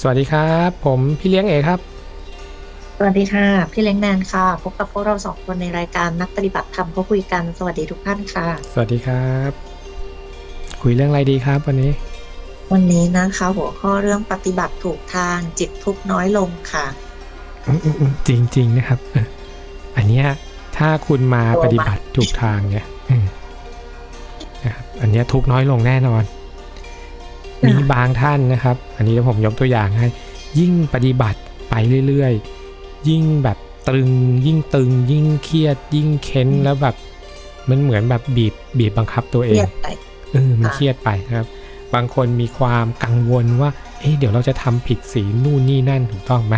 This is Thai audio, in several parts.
สวัสดีครับ ผมพี่เลี้ยงเอกครับ สวัสดีค่ะ พี่เล้งแนนค่ะ พบกับพวกเราสองคนในรายการนักปฏิบัติธรรมเขาคุยกัน สวัสดีทุกท่านค่ะ สวัสดีครับ คุยเรื่องอะไรดีครับวันนี้ วันนี้นะคะ หัวข้อเรื่องปฏิบัติถูกทางจิตทุกข์น้อยลงค่ะจริงจริง ๆ นะครับเอออันเนี้ยถ้าคุณมาปฏิบัติถูกทางเนี่ยเออนะครับอันเนี้ยทุกข์น้อยลงแน่นอน มีบางท่านนะครับ อันนี้ผมยกตัวอย่างให้ ยิ่งปฏิบัติไปเรื่อยๆ ยิ่งแบบตรึง ยิ่งตึง ยิ่งเครียด ยิ่งเค้นแล้วแบบมันเหมือนแบบบีบบีบบังคับตัวเคเอรียงดไปเออมันค่ะเครียดไปนะครับ บางคนมีความกังวลว่า เอ๊ะเดี๋ยวเราจะทำผิดศีลนู่นนี่นั่นถูกต้องไหม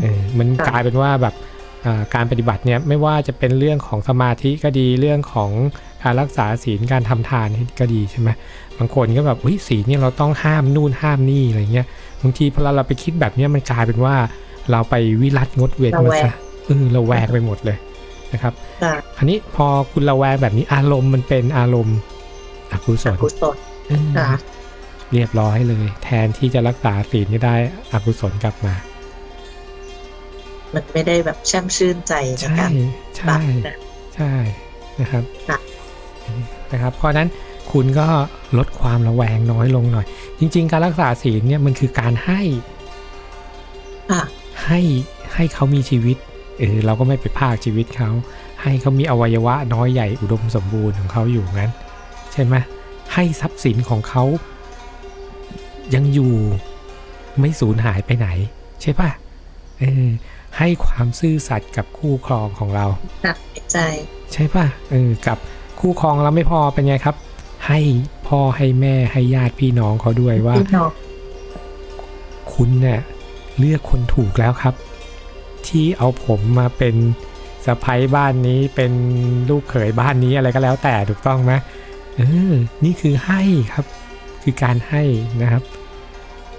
เออมันกลายเป็นว่าแบบอ่า การปฏิบัติเนี่ยไม่ว่าจะเป็นเรื่องของสมาธิก็ดีเรื่องของการรักษาศีลการทำทานก็ดีใช่ไหมบางคนก็แบบอุ้ยศีลเนี่ยเราต้องห้ามนู่นห้ามนี่อะไรเงี้ยบางทีพอเราเราไปคิดแบบเนี้ยมันกลายเป็นว่าเราไปวิรัตงดเว้นมันซะเออเราแวกไปหมดเลยนะครับค่ะอันนี้พอคุณระแวงแบบนี้อารมณ์มันเป็นอารมณ์อกุศอลกุศลเออค่ะเรียบร้อยเลย แทนที่จะรักษาศีลก็ได้อกุศลกลับมา มันไม่ได้แบบแช่มชื่นใจในใช่การใช่ปฏิบัตินะใช่นะครับค่ะนะครับ เพราะฉะนั้นคุณก็ลดความระแวงน้อยลงหน่อย จริง ๆ การรักษาศีลเนี่ยมันคือการให้ค่ะให้ให้เขามีชีวิตเออเราก็ไม่ไปพากชีวิตเขา ให้เขามีอวัยวะน้อยใหญ่อุดมสมบูรณ์ของเขาอยู่งั้น ใช่ไหมให้ทรัพย์สินของเขา ยังอยู่ไม่สูญหายไปไหน ใช่ปะเออ ให้ความซื่อสัตย์กับคู่ครองของเราหนักใจ ใช่ปะเออกับคู่ครองเราไม่พอเป็นไงครับ ให้พ่อให้แม่ให้ญาติพี่น้องเขาด้วยว่าพี่น้องคุณเนี่ยเลือกคนถูกแล้วครับ ที่เอาผมมาเป็นสะพ้ยบ้านนี้เป็นลูกเขยบ้านนี้อะไรก็แล้วแต่ถูกต้องไหมเออนี่คือให้ครับ คือการให้นะครับ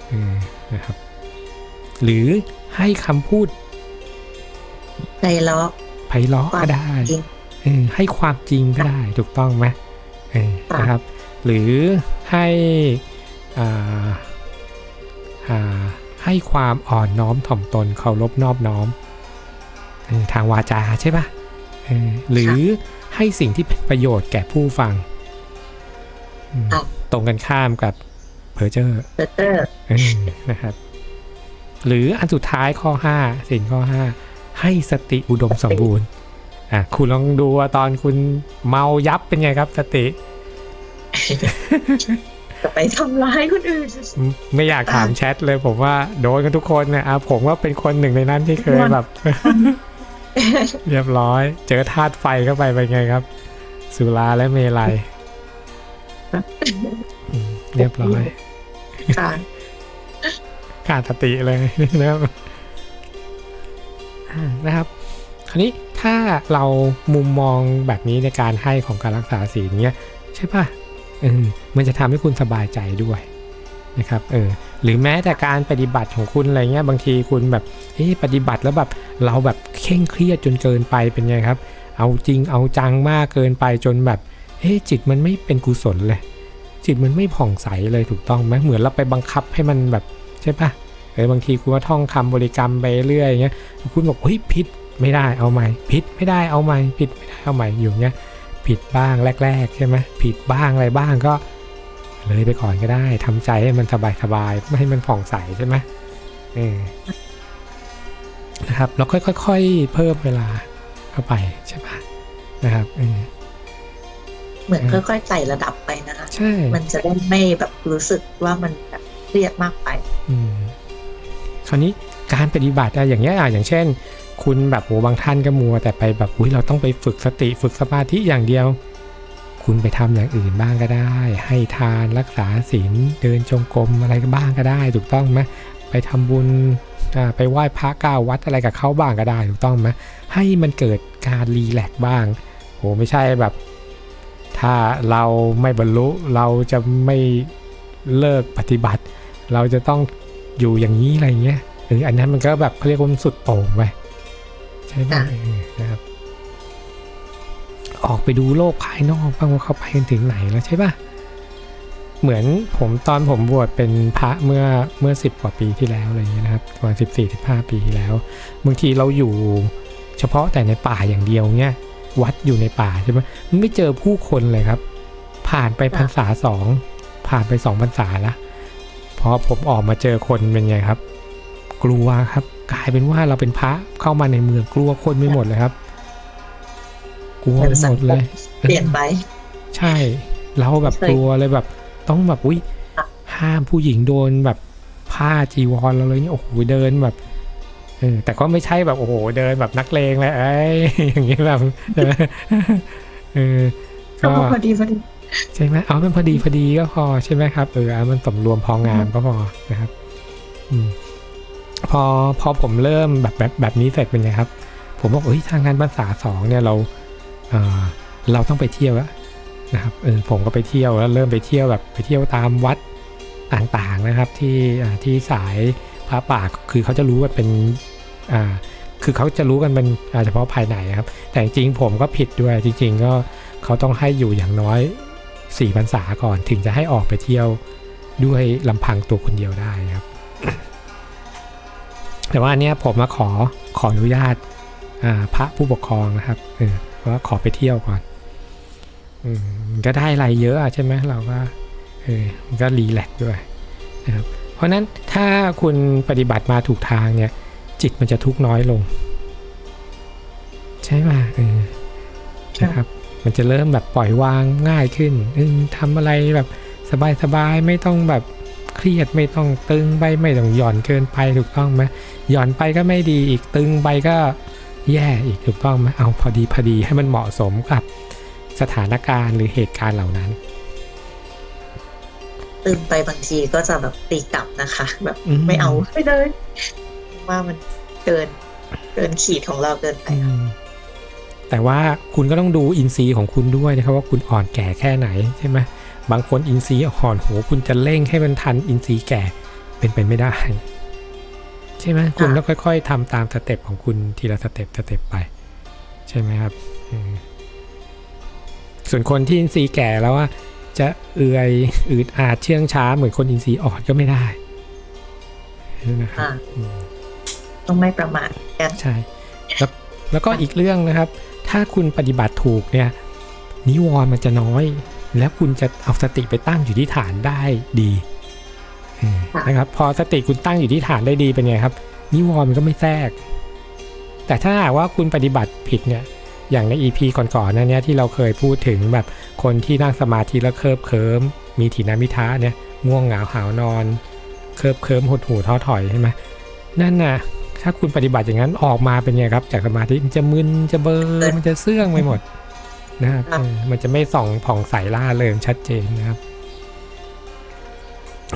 เออนะครับ หรือให้คำพูด ใจเลาะไพเราะก็ได้จริงเออให้ความจริงก็ได้ถูกต้องไหมเออค่ะนะครับ หรือให้อ่าอ่าให้ความอ่อนน้อมถ่อมตนเคารพนอบน้อมเออทางวาจาใช่ปะเออหรือให้สิ่งที่เป็นประโยชน์แก่ผู้ฟังอืมค่ะตรงกันข้ามกับเพอเจอร์เตอร์เตอร์เออนะครับ หรืออันสุดท้ายข้อ5สิ่งข้อ5 ให้สติอุดมสมบูรณ์อะคุณลองดูว่าตอนคุณเมายับเป็นไงครับ สติจะไปทำร้ายคนอื่น ไม่ไม่อยากถามแชทเลยผมว่าโดนกันทุกคนนะอะผมก็เป็นคนหนึ่งในนั้นที่เคยแบบ เรียบร้อย เจอธาตุไฟเข้าไปเป็นไงครับ สุราและเมลัยอืมเรียบร้อยค่ะขาดสติเลยนะครับอ่า นะครับคราวนี้ถ้าเรามุมมองแบบนี้ในการให้ของการรักษาศีลเนี้ยใช่ป่ะเออมันจะทำให้คุณสบายใจด้วยนะครับเออหรือแม้แต่การปฏิบัติของคุณอะไรเงี้ยบางทีคุณแบบเอ๊ะปฏิบัติแล้วแบบเราแบบเคร่งเครียดจนเกินไปเป็นไงครับ เอาจริงเอาจังมากเกินไปจนแบบเอ๊ะจิตมันไม่เป็นกุศลเลย จิตมันไม่ผ่องใสเลยถูกต้องไหมเหมือนเราไปบังคับให้มันแบบใช่ป่ะ เออบางทีคุณว่าท่องคำบริกรรมไปเรื่อยอย่างเงี้ยคุณบอกเฮ้ยผิดไม่ได้เอาใหม่ผิดไม่ได้เอาใหม่ผิดไม่ได้เอาใหม่อยู่เงี้ยผิดบ้างแรก ๆ ใช่ไหมผิดบ้างอะไรบ้างก็เลยไปก่อนก็ได้ทำใจให้มันสบายๆไม่ให้มันผ่องใสใช่ไหมเออนะครับแล้วค่อยๆเพิ่มเวลาเข้าไปใช่ปะนะครับเออเหมือนค่อยๆไต่ระดับไปนะคะใช่มันจะได้ไม่แบบรู้สึกว่ามันแบบเครียดมากไปอืมค ราวนี้การปฏิบัติอะอย่างเงี้ยอะอย่างเช่น คุณแบบโหบางท่านก็มัว แต่ไปแบบอุ้ยเราต้องไปฝึกสติฝึกสมาธิอย่างเดียว คุณไปทำอย่างอื่นบ้างก็ได้ ให้ทานรักษาศีลเดินจงกรมอะไรบ้างก็ได้ ถูกต้องไหมไปทำบุญไปไหว้พระก้าวัดอะไรกับเขาบ้างก็ได้ถูกต้องไหมให้มันเกิดการรีแลกซ์บ้างโหไม่ใช่แบบ ถ้าเราไม่บรรลุเราจะไม่เลิกปฏิบัติ เราจะต้อง อยู่อย่างนี้อะไรเงี้ยเอออันนั้นมันก็แบบเขาเรียกว่ามันสุดโต่งไปใช่ไหมค่ะเออนะครับ ออกไปดูโลกภายนอกบ้างว่าเขาไปกันถึงไหนแล้วใช่ป่ะเหมือนผมตอนผมบวชเป็นพระเมื่อเมื่อสิบกว่าปีที่แล้วอะไรอย่างเงี้ยนะครับประมาณสิบสี่สิบห้าปีที่แล้วบางทีเราอยู่เฉพาะแต่ในป่าอย่างเดียวเนี่ยวัดอยู่ในป่าใช่ไหมมันไม่เจอผู้คนเลยครับ ผ่านไปพรรษาสองผ่านไปสองพรรษาละ พอผมออกมาเจอคนเป็นไงครับ กลัวครับ กลายเป็นว่าเราเป็นพระเข้ามาในเมืองกลัวคนไม่หมดเลยครับ กลัวเหมือนไปหสัมงดคเลมยเปลี่ยนไป ใช่ เราแบบเคยกลัวเลยแบบ ต้องแบบอุ้ยค่ะห้ามผู้หญิงโดนแบบผ้าจีวรเราเลยเนี่ยโอ้โหเดินแบบเออแต่ก็ไม่ใช่แบบโอ้โหเดินแบบนักเลงเลยเอ้ยอย่างนี้แบบเออเออก็ก็พอดีพอดี ใช่ไหมเอามันพอดีพอดีก็พอใช่ไหมครับเออเอามันสมรวมพองามก็พอนะครับอพอพอผมเริ่มแบบแบบแบบนี้เสร็จเป็นไงครับ ผมบอกเฮ้ยทางงานภาษาสองเนี่ยเราเออเราต้องไปเที่ยวแล้วนะครับเออผมก็ไปเที่ยวแล้วเริ่มไปเที่ยวแบบไปเที่ยวตามวัดต่างๆนะครับ ที่ที่สายพระป่าคือเขาจะรู้ว่าเป็นอ่าคือเขาจะรู้กันเป็นอ่าเฉพาะภายในครับ แต่จริงผมก็ผิดด้วยจริง ๆ ก็เขาต้องให้อยู่อย่างน้อย สี่พรรษาก่อนถึงจะให้ออกไปเที่ยวด้วยลำพังตัวคนเดียวได้ครับ แต่ว่าเนี้ยผมมาขอขออนุญาตาพระผู้ปกครองนะครับเออว่าขอไปเที่ยวก่อนอก็ได้อะไรเยอะอะใช่ไหมเราก็เออก็รีแลกซ์ด้วยนะครับเพราะนั้นถ้าคุณปฏิบัติมาถูกทางเนี่ย จิตมันจะทุกข์น้อยลง ใช่ป่ะเออนะครับ มันจะเริ่มแบบปล่อยวางง่ายขึ้นเออทำอะไรแบบสบายๆไม่ต้องแบบเครียดไม่ต้องตึงไปไม่ต้องหย่อนเกินไปถูกต้องไหมหย่อนไปก็ไม่ดีอีกตึงไปก็แย่อีกถูกต้องไหมเอาพอดีพอดีให้มันเหมาะสมกับสถานการณ์หรือเหตุการณ์เหล่านั้นตื่นไปบางทีก็จะแบบตีกลับนะคะ แบบอืมไม่เอาไม่เลยว่ามันเกินเกินขีดของเราเกินไปอืม แต่ว่าคุณก็ต้องดูอินทรีย์ของคุณด้วยนะครับว่าคุณอ่อนแก่แค่ไหนใช่ไหมบางคนอินทรีย์อ่อนโหคุณจะเร่งให้มันทันอินทรีย์แก่เป็นไปไม่ได้ ใช่ไหมคุณต้องค่อย ๆทำตามสเต็ปของคุณทีละสเต็ปสเต็ปไป ใช่ไหมครับอืมส่วนคนที่อินทรีย์แก่แล้วว่าจะเอื่อยอืดอาดเชื่องช้า เหมือนคนอินทรีย์อ่อนก็ไม่ได้นะครับอ่าอืมต้องไม่ประมาทกันใช่แล้วแล้วก็อีกเรื่องนะครับ ถ้าคุณปฏิบัติถูกเนี่ยนิวรณ์มันจะน้อย แล้วคุณจะเอาสติไปตั้งอยู่ที่ฐานได้ดีเออนะครับ พอสติคุณตั้งอยู่ที่ฐานได้ดีเป็นไงครับ นิวรณ์มันก็ไม่แทรก แต่ถ้าหากว่าคุณปฏิบัติผิดเนี่ยอย่างใน EP ก่อนๆนั่นเนี่ยที่เราเคยพูดถึงแบบคนที่นั่งสมาธิแล้วเคิบเคิมมีถีนามิทะเนี่ยง่วงเหงาหาวนอน เคิบเคิมหดหูท้อถอยใช่ไหมนั่นน่ะ ถ้าคุณปฏิบัติอย่างนั้นออกมาเป็นไงครับ จากสมาธิมันจะมึนจะเบลอมันจะเสื่องไปหมดนะครับเออมันจะไม่ส่องผ่องใสล่าเริงชัดเจนนะครับ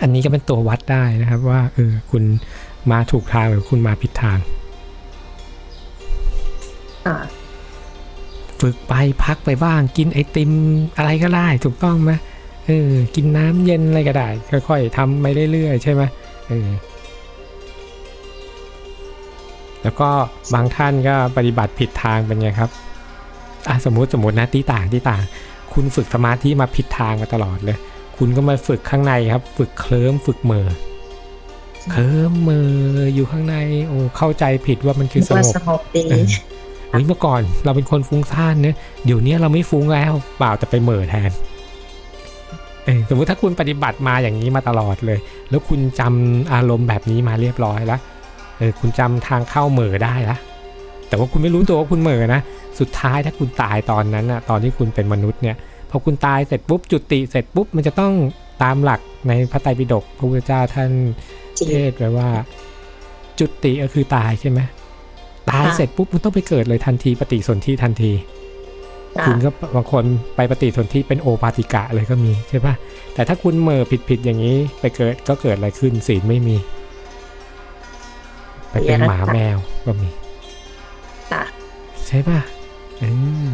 อันนี้ก็เป็นตัววัดได้นะครับ ว่าเออคุณมาถูกทางหรือคุณมาผิดทางอ่าฝึกไปพักไปบ้าง กินไอติมอะไรก็ได้ ถูกต้องไหมเออ กินน้ำเย็นอะไรก็ได้ ค่อยๆทำไปเรื่อยๆใช่ไหมเออ แล้วก็บางท่านก็ปฏิบัติผิดทางเป็นไงครับอะสมมติสมมตินะที่ต่างที่ต่าง คุณฝึกสมาธิมาผิดทางมาตลอดเลย คุณก็มาฝึกข้างในครับ ฝึกเคลิ้มฝึกเหมอเคลิ้มเหมออยู่ข้างในโอ้เข้าใจผิดว่ามันคือสว่างบสงบดีเออเฮ้ยเมื่อก่อนเราเป็นคนฟุ้งซ่านเนะเดี๋ยวนี้เราไม่ฟุ้งแล้วเปล่าแต่ไปเหม่อแทนเออสมมติถ้าคุณปฏิบัติมาอย่างนี้มาตลอดเลย แล้วคุณจำอารมณ์แบบนี้มาเรียบร้อยแล้ว เออคุณจำทางเข้าเหม่อได้ละแต่ว่าคุณไม่รู้ตัวว่าคุณเหม่อนะ สุดท้ายถ้าคุณตายตอนนั้นอะตอนที่คุณเป็นมนุษย์เนี่ยพอคุณตายเสร็จปุ๊บจุติเสร็จปุ๊บมันจะต้องตามหลักในพระไตรปิฎกพระพุทธเจ้าท่านเทศไว้ว่า จุติก็คือตายใช่ไหมตายเสร็จปุ๊บมันต้องไปเกิดเลยทันทีปฏิสนธิทันที คุณก็บางคนไปปฏิสนธิเป็นโอปาติกะเลยก็มีใช่ปะแต่ถ้าคุณเหม่อผิดๆอย่างนี้ไปเกิดก็เกิดอะไรขึ้นศีลไม่มี ไปเป็นหมาแมวก็มีค่ะใช่ปะอืม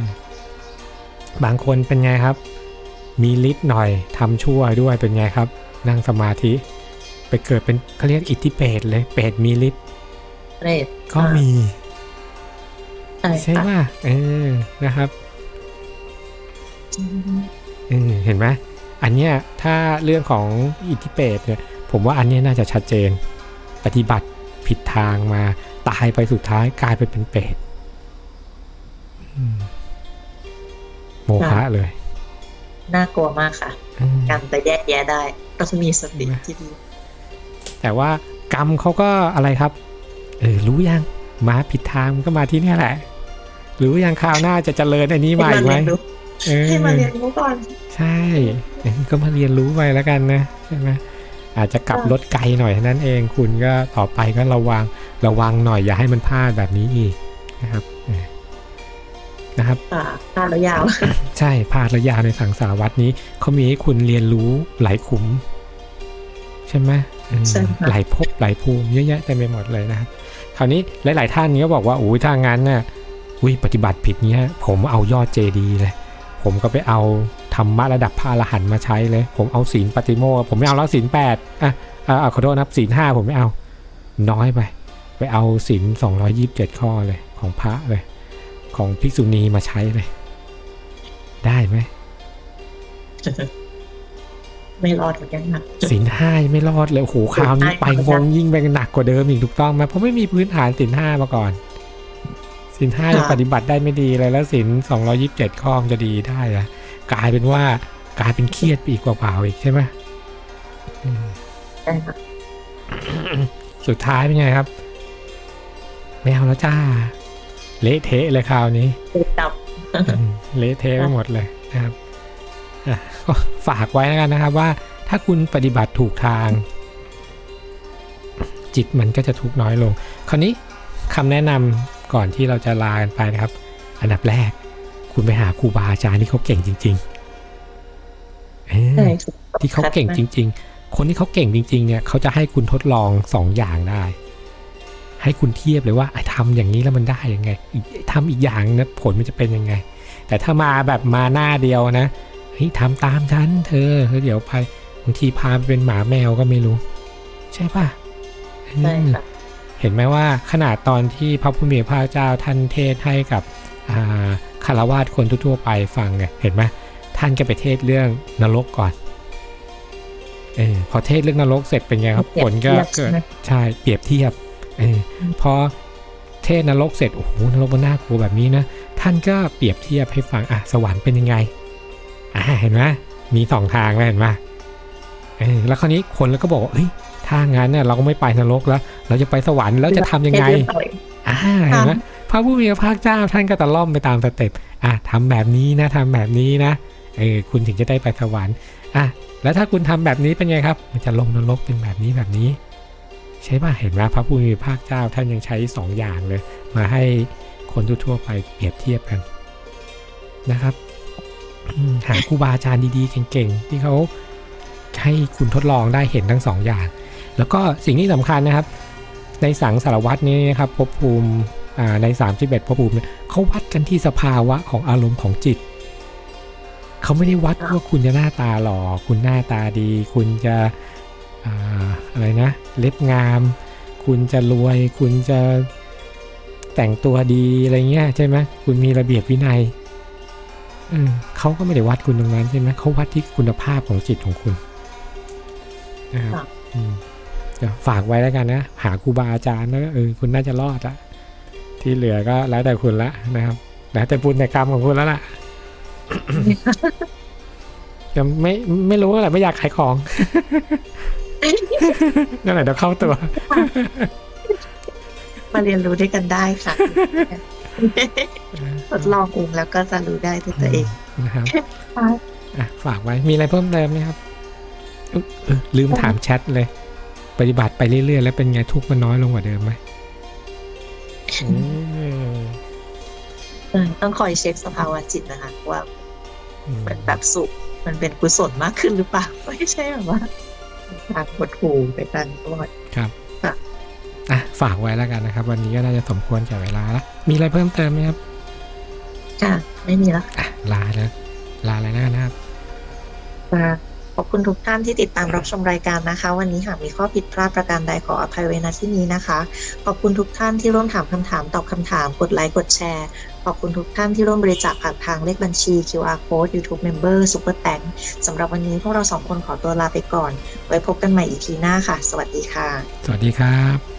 บางคนเป็นไงครับ มีฤทธิ์หน่อยทำชั่วด้วยเป็นไงครับ นั่งสมาธิ ไปเกิดเป็นเขาเรียกอิทธิเปรตเลยเปรตมีฤทธิ์เรศก็มีใช่ใช่ค่ะป่ะเออนะครับอืมเออเห็นไหมอันเนี้ยถ้าเรื่องของอิทธิเปตเนี่ย ผมว่าอันเนี้ยน่าจะชัดเจน ปฏิบัติ ผิดทางมาตายไปสุดท้ายกลายไปเป็นเปรตอืมโมฆะเลย น่ากลัวมากค่ะอืมการจะแยกแยะได้ก็จะมีสติที่ดี แต่ว่ากรรมเขาก็อะไรครับ เออรู้ยังมาผิดทางมันก็มาที่เนี่ยแหละรู้ยังคราวหน้าจะเจริญอันนี้มาอีกไหมให้มาเรียนรู้เออให้มาเรียนรู้ก่อน ใช่เออก็มาเรียนรู้ไปแล้วกันนะใช่ไหม อาจจะกลับรถไกลหน่อยเท่านั้นเองคุณก็ต่อไปก็ระวังระวังหน่อยอย่าให้มันพลาดแบบนี้อีกนะครับเออนะครับค่ะพลาดแล้วยาว ใช่พลาดระยะในสังสารวัตนี้เขามีให้คุณเรียนรู้หลายขุม ใช่ไหมเออใช่ค่ะหลายภพหลายภูมิเยอะแยะเต็มไปหมดเลยนะครับคราวนี้หลาย ๆ ท่านก็บอกว่าอุ้ยถ้างั้นน่ะอุ้ยปฏิบัติผิดเนี้ย ผมเอายอดเจดีย์เลย ผมก็ไปเอา ธรรมะระดับพระอรหันต์มาใช้เลย ผมเอาศีลปฏิโมกข์ผมไม่เอาแล้วศีลแปดอะอะอะขอโทษนะครับศีลห้าผมไม่เอา น้อยไป ไปเอาศีลสองร้อยี่สิบเจ็ดข้อเลยของพระเลย ของภิกษุณีมาใช้เลย ได้ไหมไม่รอดเหมือนกันค่ะสินห้ายังไม่รอดเลยโอ้โหคราวนี้ไปงงยิ่งไปหนักกว่าเดิมอีกถูกต้องไหมเพราะไม่มีพื้นฐานสินห้ามาก่อนสินห้ายังปฏิบัติได้ไม่ดีเลยแล้วสินสองรอยิบเจ็ดข้อมนจะดีได้อะ กลายเป็นว่ากลายเป็นเครียดไปอีกกว่าเปล่าอีกใช่ไหมอืมใช่ค่ะสุดท้ายเป็นไงครับไม่เอาแล้วจ้า เละเทะเลยคราวนี้เด็กตับอืมเละเทะไปหมดเลยนะครับอะก็ฝากไว้แล้วกันนะครับว่าถ้าคุณปฏิบัติถูกทาง จิตมันก็จะทุกข์น้อยลง คราวนี้คำแนะนำก่อนที่เราจะลากันไปนะครับ อันดับแรก คุณไปหาครูบาอาจารย์ที่เขาเก่งจริงๆเออใช่ค่ะที่เขาเก่งจริง ๆ คนที่เขาเก่งจริง ๆ เนี่ยเขาจะให้คุณทดลองสองอย่างได้ ให้คุณเทียบเลยว่าไอ้ทำอย่างนี้แล้วมันได้ยังไงอีกทำอีกอย่างนะผลมันจะเป็นยังไง แต่ถ้ามาแบบมาหน้าเดียวนะเฮ้ยทำตามฉันเธอเดี๋ยวไปบางทีพาไปเป็นหมาแมวก็ไม่รู้ ใช่ป่ะเออใช่ค่ะเห็นไหมว่าขนาดตอนที่พระผู้มีพระภาคเจ้าท่านเทศให้กับอ่า คารวาสคนทั่วๆไปฟังไงเห็นไหมท่านก็ไปเทศเรื่องนรกก่อนเออพอเทศเรื่องนรกเสร็จเป็นไงครับเปรีผยบลก็เทียบเกิดใช่ไหมใช่เปรียบเทียบเออพอเทศนรกเสร็จโอ้โหนรกมันน่ากลัวแบบนี้นะท่านก็เปรียบเทียบให้ฟังอะสวรรค์เป็นยังไงอ่าเห็นไหมมีสองทางแล้วเห็นไหมเออแล้วคราวนี้คนแล้วก็บอกว่าเฮ้ยถ้างั้นเนี่ยเราก็ไม่ไปนรกแล้ว เราจะไปสวรรค์แล้วจะทำยังไงเรีนต่ออีกอ่าเห็นไหม พระผู้มีพระภาคเจ้าท่านก็ตะล่อมไปตามสเต็ปอะทำแบบนี้นะทำแบบนี้นะเออคุณถึงจะได้ไปสวรรค์อะแล้วถ้าคุณทำแบบนี้เป็นไงครับ มันจะลงนรกเป็นแบบนี้แบบนี้ ใช่ป่ะเห็นไหมพระผู้มีพระภาคเจ้าท่านยังใช้สองอย่างเลย มาให้คนทั่วไปเปรียบเทียบกันนะครับหาครูบาอาจารย์ดีๆเก่งๆ ที่เขาให้คุณทดลองได้เห็นทั้งสองอย่าง แล้วก็สิ่งที่สำคัญนะครับ ในสังสารวัตรนี้นะครับภพภูมิ ใน 31ภพภูมิเนี่ยเขาวัดกันที่สภาวะของอารมณ์ของจิต เขาไม่ได้วัดว่าคุณจะหน้าตาหล่อ คุณหน้าตาดี คุณจะอ่าอะไรนะ เล็บงาม คุณจะรวย คุณจะแต่งตัวดีอะไรเงี้ยใช่ไหมคุณมีระเบียบวินัยเออเขาก็ไม่ได้วัดคุณตรงนั้นใช่ไหมเขาวัดที่คุณภาพของจิตของคุณนะครับอืมเดี๋ยวฝากไว้แล้วกันนะ หาครูบาอาจารย์แล้วก็เออคุณน่าจะรอดอะ ที่เหลือก็แล้วแต่คุณละนะครับ แล้วแต่บุญแต่กรรมของคุณแล้วล่ะยังไม่ไม่รู้แหละไม่อยากขายของนั่นแหละเดี๋ยวเข้าตัว มาเรียนรู้ด้วยกันได้ค่ะทดลองเองแล้วก็จะรู้ได้ด้วยตัวเองนะครับค่ะอะฝากไว้มีอะไรเพิ่มเติมไหมครับเอ้ยเออลืมถามแชทเลย ปฏิบัติไปเรื่อยๆแล้วเป็นไงทุกข์มันน้อยลงกว่าเดิมไหมอืมใช่ ต้องคอยเช็คสภาวะจิตนะคะ ว่าอืมมันแบบสุขมันเป็นกุศลมากขึ้นหรือเปล่าไม่ใช่แบบว่าทางหดหูไปกันตลอดครับค่ะอะฝากไว้แล้วกันนะครับ วันนี้ก็น่าจะสมควรแก่เวลาแล้วมีอะไรเพิ่มเติมไหมครับค่ะไม่มีแล้วอะลาแล้วลาอะไรแล้วกันนะครับมาข ออบคุณทุกท่านที่ติดตามรับชมรายการนะคะ วันนี้หากมีข้อผิดพลาดประการใดขออภัยไว้ณที่นี้นะคะ ขอบคุณทุกท่านที่ร่วมถามคำถามตอบคำถามกดไลค์กดแชร์ ขอบคุณทุกท่านที่ร่วมบริจาคผ่านทางเลขบัญชี QR Code YouTube Member Super t a n k สำหรับวันนี้พวกเราสองคนขอตัวลาไปก่อน ไว้พบกันใหม่อีพีหน้าค่ะ สวัสดีค่ะ สวัสดีครับ